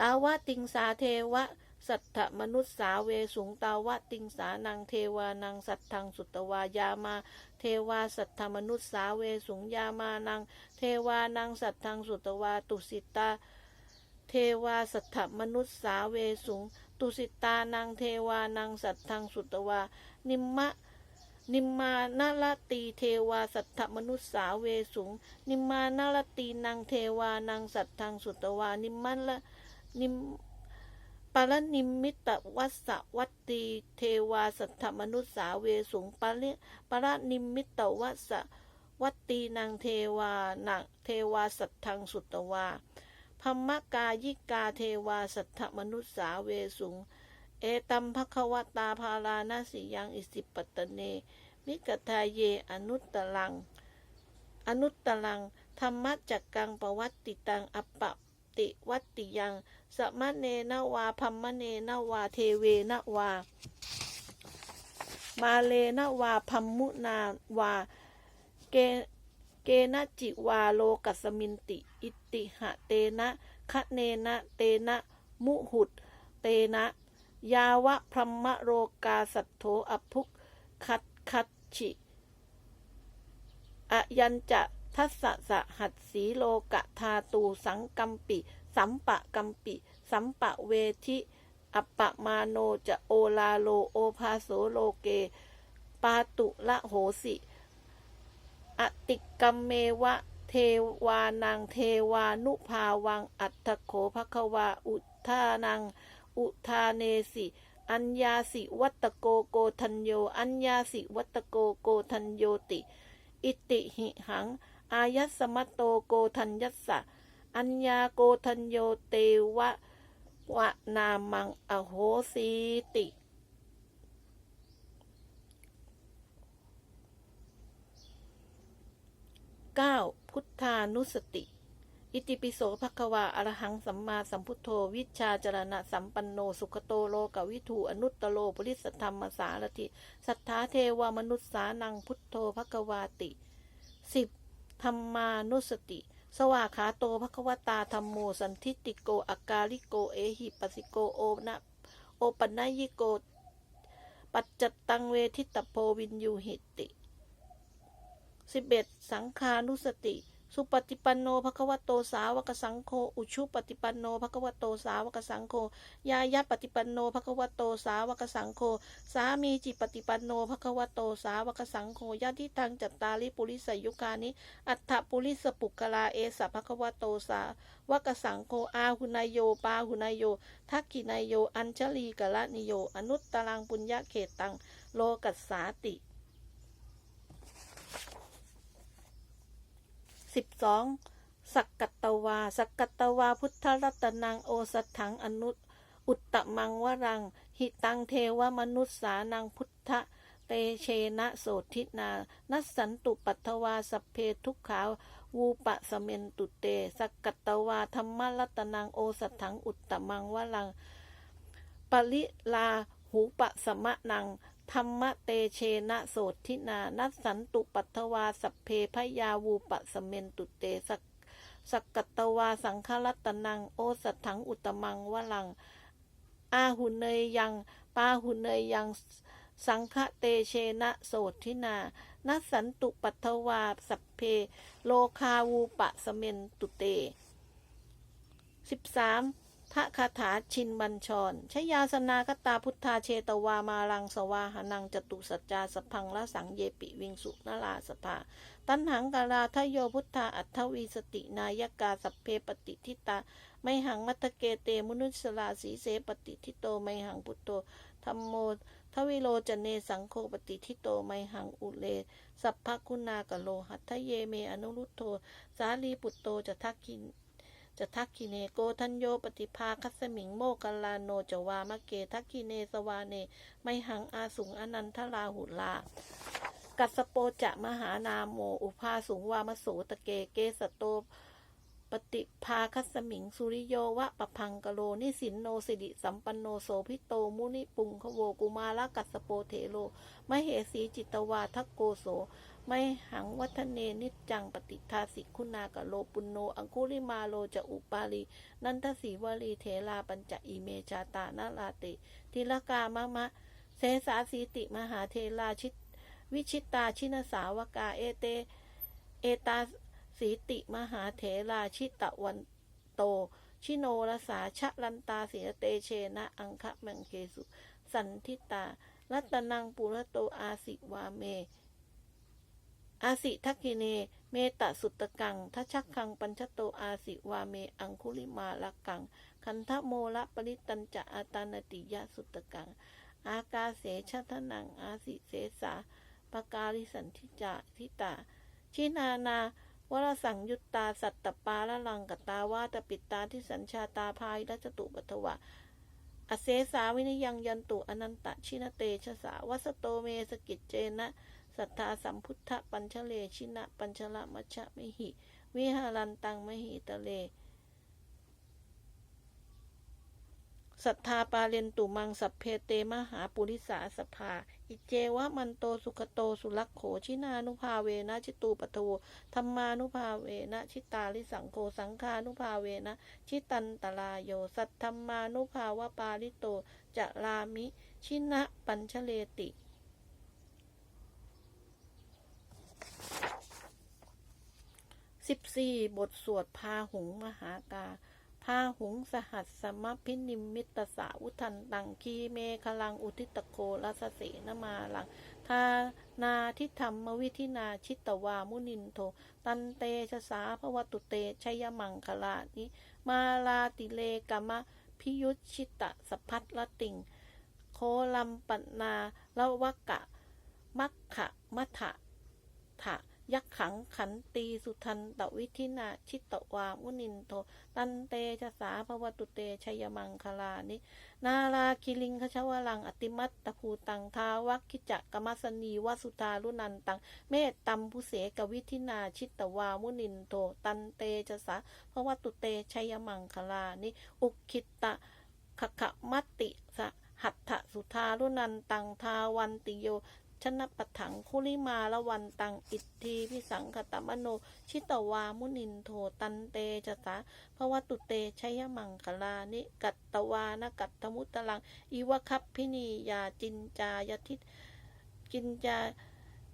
ตาวะติงสาเทวะ สัทธมนุษสาเวสุงตาวะติงสานังเทวานังสัทธังสุตวายามา เทวาสัทธมนุษสาเวสุงยามานัง เทวานังสัทธังสุตวาตุสิตา เทวาสัทธมนุษสาเวสุง ตุสิตานังเทวานังสัทธังสุตวา นิมมะนิมมานาลตีเทวาสัทธมนุษสาเวสุง นิมมานาลตีนังเทวานังสัทธังสุตวา นิมมันละ นิมปารนิมมิตวัสสวัตตีเทวาสัทธมนุษสาเวสุงปาริปารนิมมิตวัสสวัตตีนางเทวานังเทวาสัทธังสุตวาพมกายิกาเทวาสัทธมนุษสาเวสุง เอตัมภควตาภารานาสิยังอิสิปตเน มิกทาเยอนุตตลัง อนุตตลังธรรมจักกังปวัตติตังอปปติวัตติยัง สมะเนนวาพัมมะเนนวาเทเวนวา มาเลนวาพัมมุนาวา เกเกนะจิวาโลกัสมินติ อิติหะเตนะคะเนนะเตนะมุหุตเตนะ ยาวะพรหมโรกาสัทโธอภุกคัดคัดฉิอยัญจะทัสสะสะหัดสีโลกะทาตูสังกัมปิ สัมปะกัมปิ สัมปะเวทิ อัปปะมาโนจะโอลาโลโอภาโสโลเก ปาตุละโหสิอติกัมเมวะเทวานังเทวานุภาวังอัตถโขภควาอุทานัง อุทาเนสิ อัญญาสิวัตโกโกทัญโย อัญญาสิวัตโกโกทัญโยติ อิติหิหัง อายัสมัตโตโกทัญยัสสะ อัญญาโกทัญโยเตวะวะนามังอโหสีติ 9. พุทธานุสติ อิติปิโสภควาอรหังสัมมาสัมพุทโธ วิชาจรณะสัมปันโน สุขโตโลกวิถูอนุตตโลปริสธรรมสารถิสัทธาเทวมนุษสานังพุทโธภควาติ 10. ธรรมานุสติ สวากขาโตภควตาธรรมโมสันทิติโกอากาลิโกเอหิปัสิโกโอนะโอปัญญิโก ปัจจตังเวทิตโพวินยูหิติบเอ็ดสังขานุสติ สุปฏิปันโนภควโตสาวกสังโฆอุชุปฏิปันโนภควโตสาวกสังโฆยายะปฏิปันโนภควโตสาวกสังโฆสามีจิปฏิปันโนภควโตสาวกสังโฆยะทิทังจัตตาลิปุริสยุคานิ อัฏฐปุริสปุกกลาเอสะภควโตสาวกสังโฆอาหุนายโยปาหุนายโยทักขินายโย อัญชลีกะละนิโย อนุตตรังปุญญาเขตังโลกัสสาติ สิบสองสักกัตวา สักกัตวาพุทธรัตนังโอสัทถังอนุอุตตมังวรัง หิตังเทวมนุษสานังพุทธเตเชนะโสทินา นัสสันตุปัทวาสพเพทุกขาวูปะสเมนตุเต สักกัตวาธรรมรัตนังโอสัทถังอุตตมังวรัง ปริลาหูปะสมะนัง ธรรมเตเชนะโสทินานัสสันตุปัทวาสัพเพพยาวูปะสเมนตุเตสักสักกัตวาสังฆรัตนังโอสัทถังอุตตมังวลัง อาหุเนยยัง ปาหุเนยยัง สังฆเตเชนะโสทินานัสสันตุปัทวาสัพเพ โลคาวูปะสเมนตุเตสิบสาม ทะคาถาชินบัญชรชยาสนากตาพุทธาเชตวามาลังสวาหนังจตุสัจจาสพังละสังเยปิวิงสุนลาสภา ตันหังกาลาทโยพุทธาอัทธวีสตินายกาสัพเพปฏิทิตา ไม่หังมัตเกเตมนุสลาสีเสปฏิทิโตไม่หังพุทโตธรรมโมทวิโลจเนสังโฆปฏิทิโตไมหังอุเล สัพพคุณากะโลหัตเยเมอนุรุตโตสาลีปุตโตจะทักขิน จะทักขิเนโกทัญโยปฏิภาคัสมิงโมกัลลาโนจวามะเกทักขิเนสวาเน ไมหังอาสุงอนันทลาหุลา กัสสโปจะมหานาโม อุภาสุงวามโสตะเกเกสโตปฏิภาคัสมิงสุริโยวะปะพังกโลนิสินโนสิริสัมปันโนโสพิโตมุนิปุงคะโวกุมาละกัสโปเทโลมเหสีจิตวาทักโกโส ไม่หังวัฒเนนิจจังปฏิทาสิคุณากะโลปุณโน อังคุลิมาโลจะอุปาลีนันทสีวลีเทลาปัญจอิเมชาตานาลาติทิลกามะมะ เสสาสีติมหาเทลาชิต วิชิตาชินสาวกาเอเต เอตาสีติมหาเถราชิตะวันโต ชิโนรสาชะลันตาสีเตเชนะ อังคะมังเคสุ สันทิตา รัตนังปุรโตอาสิวาเม อาสิทักกิเน เมตสุตตะกังทัชชักคังปัญชโตอาสิวาเมอังคุลิมาละกัง คันทะโมละปริตันจะอาตานติยะสุตตะกัง อากาเสชะทนังอาสิเสสาปกาลิสันทิจาทิตา ชินานาวรสังยุตตาสัตตปาละลังกตาวาตปิตาที่สัญชาตาพายรัจตุปัทวะ อเสสาวินยังยันตุอนันตชินเตชะสาวัสโตเมสกิจเจนะ สัทธาสัมพุทธปัญชเลชินะปัญชละมัชฌะมหิ วิหารันตังมหิตะเลสัทธาปาเรนตุมังสัพเพเตมหาปุริสาสภา อิเจวะมันโตสุขโตสุลักโขชินานุภาเวนะชิตูปโทธรรมานุภาเวนะชิตาลิสังโฆสังฆานุภาเวนะชิตันตลาโย สัทธรรมานุภาวะปาลิโตจะลามิ ชินะปัญชเลติ สิบสี่บทสวดพาหุงมหากาพาหุงสหัสสมพินิมมิตสาวุทันตังคีเมคลังอุทิตโครัสเสนมาลังทานาทิธรรมวิธินาชิตวามุนินโท ตันเตชะสาภวตุเตชยมังคลานิมาลาติเลกมะพิยุชิตะสพัทละติง โคลัมปนาละวะกะ มัคคะมัทะทะ ยักขังขันตีสุทันตวิธินาชิตตวามุนินโท ตันเตชะสาภวตุเตชยมังคลานิ นาราคิลิงคชวลังอติมัตตภูตังทาวักคิจักกมัสนีวสุธารุนันตัง เมตตัมพุเสกวิธินาชิตตวามุนินโท ตันเตชะสาภวตุเตชยมังคลานิ อุคิตตะขะขมัตติสหัตถสุธารุนันตังทาวันติโย นะปะถังคุลิมาละวันตังอิทธีพิสังขตมโน ชิตวามุนินโทตันเตจสาภวตุเตชัยมังคลานิกัตตวานกัตตมุตตลัง อีวคัพพินียาจินจายทิตจินจา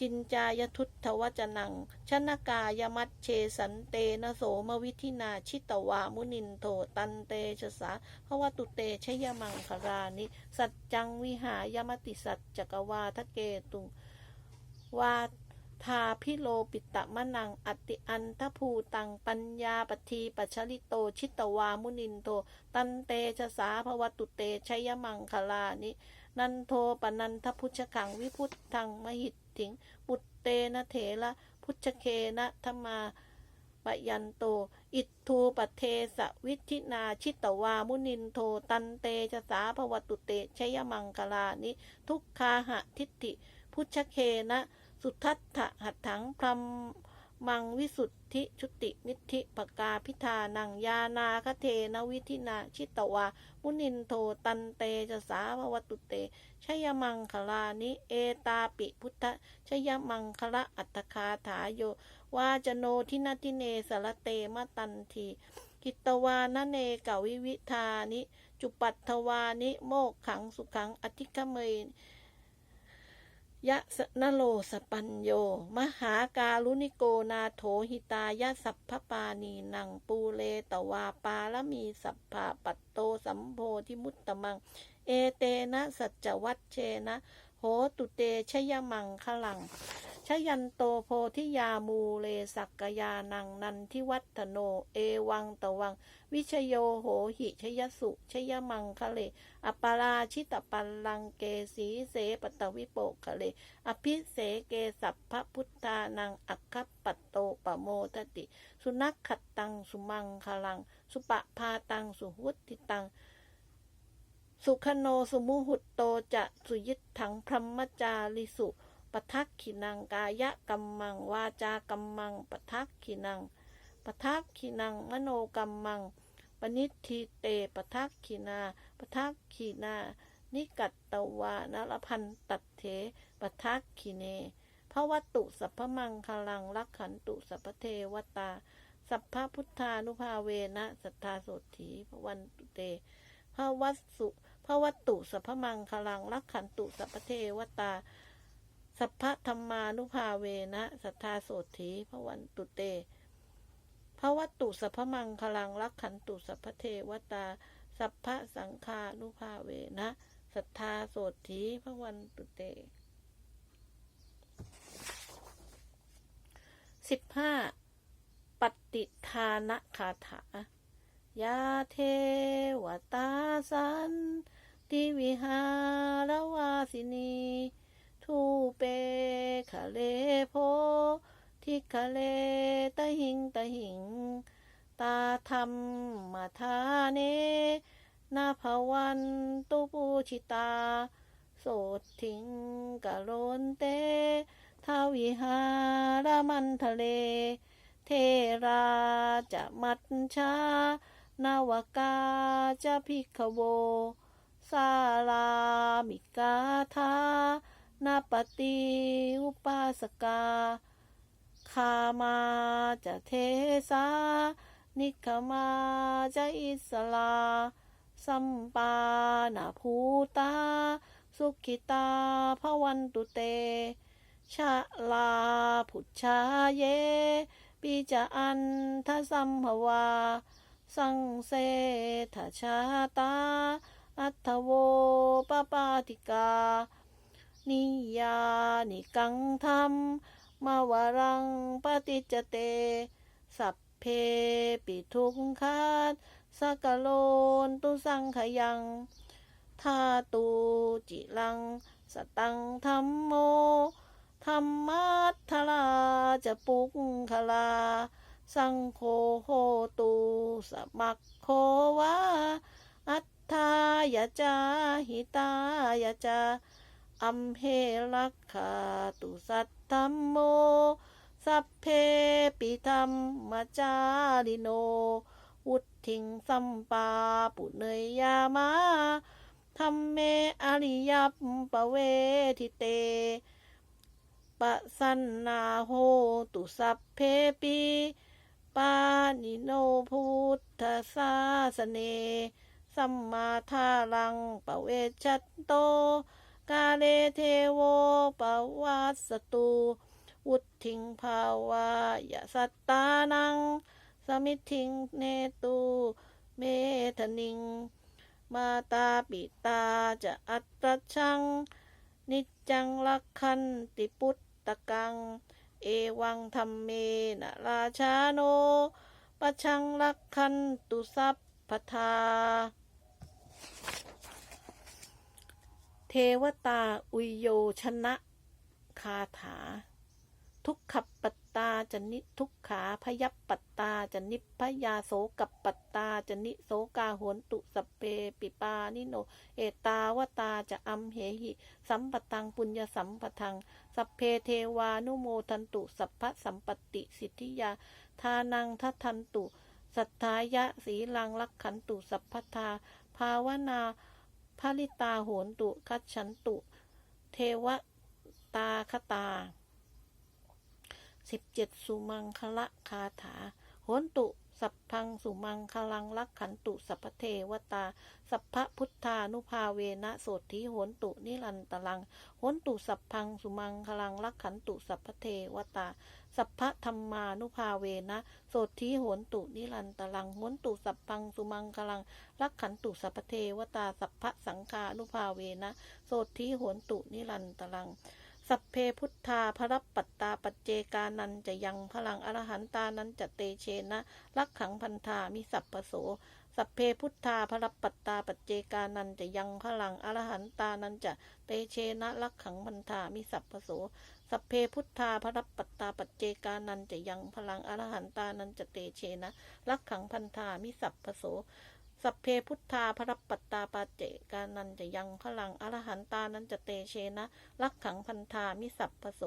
จินจายทุตถวจนัง ชนกายมัตเชสันเตนโสมวิธินาชิตวามุนินโทตันเตชะสาภวตุเตชยมังคลานิ สัจจังวิหายมติสัจจกวาทะเกตุงวาทาพิโลปิตะมะนัง อติอันทภูตัง ปัญญาปทีปัชลิโต ชิตวามุนินโท ตันเตชะสาภวตุเตชยมังคลานิ นันโทปนันทพุชขัง วิพุทธัง มหิต ถิง ปุตเตนะเถระพุชเคนะธรรมาปยันโต อิทูปเทสวิทินาชิตวามุนินโท ตันเตชสาภวตุเตชยมังคลานิ ทุกคาหะทิฏฐิ พุชเคนะ สุทัตถะหัตถังพรม มังวิสุทธิชุตินิธิปกาพิธานังยานาคเทนวิธินาชิตวา มุนินโทตันเตจสาภวตุเตชยมังคลานิเอตาปิพุทธชยมังคละอัตคาถาโยวาจโนทินาทิเนสรเตมะตันทีกิตวานเนกวิวิธานิ จุปัตถวานิโมกขังสุขังอธิกเมย ยะสนโลสปัญโย มหาการุณิโกนาโถหิตายะสัพพปานีนังปูเลตวาปาละมีสัพพาปัตโตสัมโพธิมุตตมัง เอเตนะสัจวัตเชนะ โหตุเตชยมังขลัง ชยันโตโพธิยามูเลสักกยานังนันทิวัฒโน เอวังตวัง วิชโยโหหิชยสุชยมังคะเล อปาราชิตปัลลังเกสีเสปตวิโปคะเล อภิเสเกสัพพพุทธานังอัคคปัตโตปโมทติ สุนักขัดตังสุมังคลัง สุปะพาตังสุหุติตังสุขโนสุมุหุตโตจะสุยิตถังพรหมจาริสุ ปทักขินังกายะกัมมัง วาจากัมมังปทักขินังปทักขินังมโนกรรมังปนิทธิเตปทักขินาปทักขินา นิกัตตวานรพันตัดเถปทักขิเนพระวัตตุสัพพมังคลังรักขันตุสัพพเทวตา สัพพะพุทธานุภาเวนะสัทธาโสถีพระวันตุเตพระวัสุพระวัตตุสัพพมังคลังรักขันตุสัพพเทวตา สัพพะธรรมานุภาเวนะสัทธาโสถีพระวันตุเตพระวัตตุสัพพมังคลังรักขันตุสัพพเทวตา สัพพะสังฆานุภาเวนะสัทธาโสถีพระวันตุเตสิบห้าปฏิทานะคาถายาเทวตาสันติวิหารวาสินี ทูเปคะเลโพทิคะเลตะหิงตะหิง ตาธรรมมาทาเนนาภวันตุปูชิตา โสดทิงกะโลนเตทาวิหารมันทะเล เทราจะมัดชานาวกาจะพิกโว สาลามิกาธา นาปฏิอุปาสกาคามาจะเทสานิคมาจะอิสลา สัมปานาภูตา สุขิตาพวันตุเต ชะลาพุชชาเย ปิจาอันทสัมภวา สังเสทชาตา อัทโวปปาติกา นิยานิกังธรรมมาวรังปฏิจเต สัพเพปิทุกขาตสกโลนตุสังขยังทาตูจิลัง สตังธรรมโมธรรมัทธลาจะปุกขลา สังโฆโหตูสมักโควาอัตถายาจาหิตายาจา อัมเหลักขาตุสัตธัมโม สัพเพปิธรรมมจาริโนวุทิงสัมปาปุเนยยามาธรรมเมอริยัปปเวทิเตปะสันนาโหตุสัพเพปีปานิโนพุทธศาสเน สัมมาทารังปเวชัตโต กาเลเทโวปวัสตุวุทิงภาวายสัตตานัง สมิทิงเนตุเมธนิง มาตาปิตาจะอัตตชัง นิจจังลักขันติปุตตะกัง เอวังธรรมเมนะราชาโนปะชังลักขันตุสัพพทา เทวตาอุยโยชนะคาถา ทุกขปัตตาจนิทุกขาพยปัตตาจนิพยาโสกับปัตตาจนิโสกาหนตุสเปปิปานิโน เอตาวตาจะอัมเหหิ สัมปตังปุญญสัมปทัง สัพเพเทวานุโมทันตุสัพพสัมปติสิทธิยา ทานังทัทันตุ สัทธายะสีลังลักขันตุสัพพทา ภาวนา ภาลิตาโหนตุคัจฉันตุ เทวตาคตาสิบเจ็ดสุมังคละคาถา โหนตุ สัพพังสุมังคลังลักขันตุสัพเทวตา สัพพะพุทธานุภาเวนะโสธิโหนตุนิรันตลังโหนตุสัพพังสุมังคลังลักขันตุสัพเทวตา สัพพะธรรมานุภาเวนะโสธิโหนตุนิรันตลังโหนตุสัพพังสุมังคลังลักขันตุสัพพเทวตา สัพพะสังฆานุภาเวนะโสธิโหนตุนิรันตลัง สัพเพพุทธาพระปัตตาปัจเจกานันจะยังพลังอรหันตานันจะเตเชนะลักขังพันธามิสัพพโสสัพเพพุทธาพระปัตตาปัจเจกานันจะยังพลังอรหันตานันจะเตเชนะลักขังพันธามิสัพพโสสัพเพพุทธาพระปัตตาปัจเจกานันจะยังพลังอรหันตานันจะเตเชนะลักขังพันธามิสัพพโส สัพเพพุทธาพระปัตตาปาเจกานันจะยังพลังอรหันตานันจะเตเชนะลักขังพันธามิสัพพโส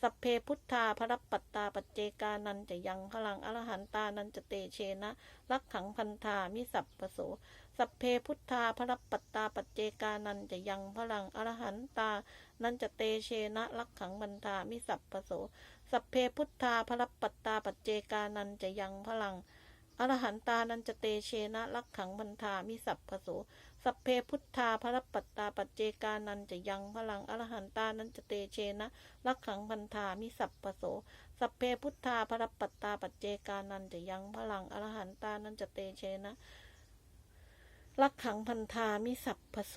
สัพเพพุทธาพระปัตตาปเจกานันจะยังพลังอรหันตานันจะเตเชนะลักขังพันธามิสัพพโสสัพเพพุทธาพระปัตตาปเจกานันจะยังพลังอรหันตานันจะเตเชนะลักขังพันธามิสัพพโสสัพเพพุทธาพระปัตตาปเจกานันจะยังพลัง อรหันตานันจะเตเชนะลักขังพันธามิสัพพโสสัพเพพุทธาพระปัตตาปัจเจกานันจะยังพลังอรหันตานันจะเตเชนะลักขังพันธามิสัพพโสสัพเพพุทธาพระปัตตาปัจเจกานันจะยังพลังอรหันตานันจะเตเชนะลักขังพันธามิสัพพโส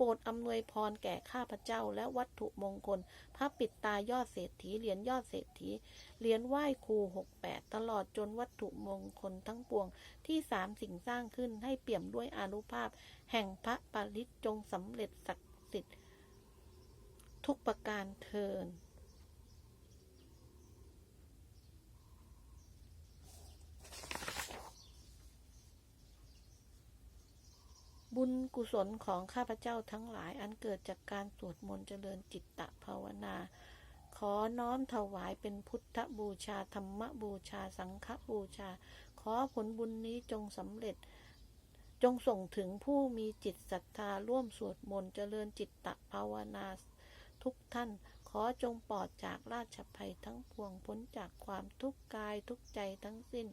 โปรดอำนวยพรแก่ข้าพเจ้าและวัตถุมงคล พระปิดตายอดเศรษฐีเหรียญยอดเศรษฐีเหรียญไหว้ครูหกแปดตลอดจนวัตถุมงคลทั้งปวงที่สามสิ่งสร้างขึ้นให้เปี่ยมด้วยอานุภาพ แห่งพระปริจจงสำเร็จศักดิ์สิทธิ์ทุกประการเทิน บุญกุศลของข้าพเจ้าทั้งหลายอันเกิดจากการสวดมนต์เจริญจิตตภาวนา ขอน้อมถวายเป็นพุทธบูชาธรรมบูชาสังฆบูชา ขอผลบุญนี้จงสำเร็จ จงส่งถึงผู้มีจิตศรัทธาร่วมสวดมนต์เจริญจิตตภาวนา ทุกท่านขอจงปลอดจากราชภัยทั้งปวงพ้นจากความทุกข์กายทุกใจทั้งสิ้น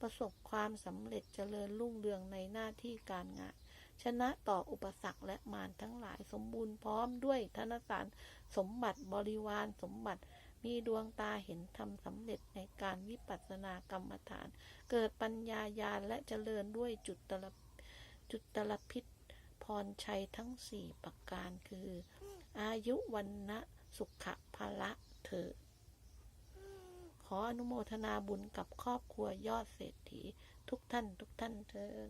ประสบความสำเร็จเจริญรุ่งเรืองในหน้าที่การงาน ชนะต่ออุปสรรคและมารทั้งหลายสมบูรณ์พร้อมด้วยธนสารสมบัติบริวารสมบัติมีดวงตาเห็นธรรมสำเร็จในการวิปัสสนากรรมฐาน เกิดปัญญาญาณและเจริญด้วยจุดตลจุดตลพิษพรชัยทั้งสี่ประการคือ อายุวันนะสุขะภละเถิดขออนุโมทนาบุญกับครอบครัวยอดเศรษฐีทุกท่านทุกท่านเถิด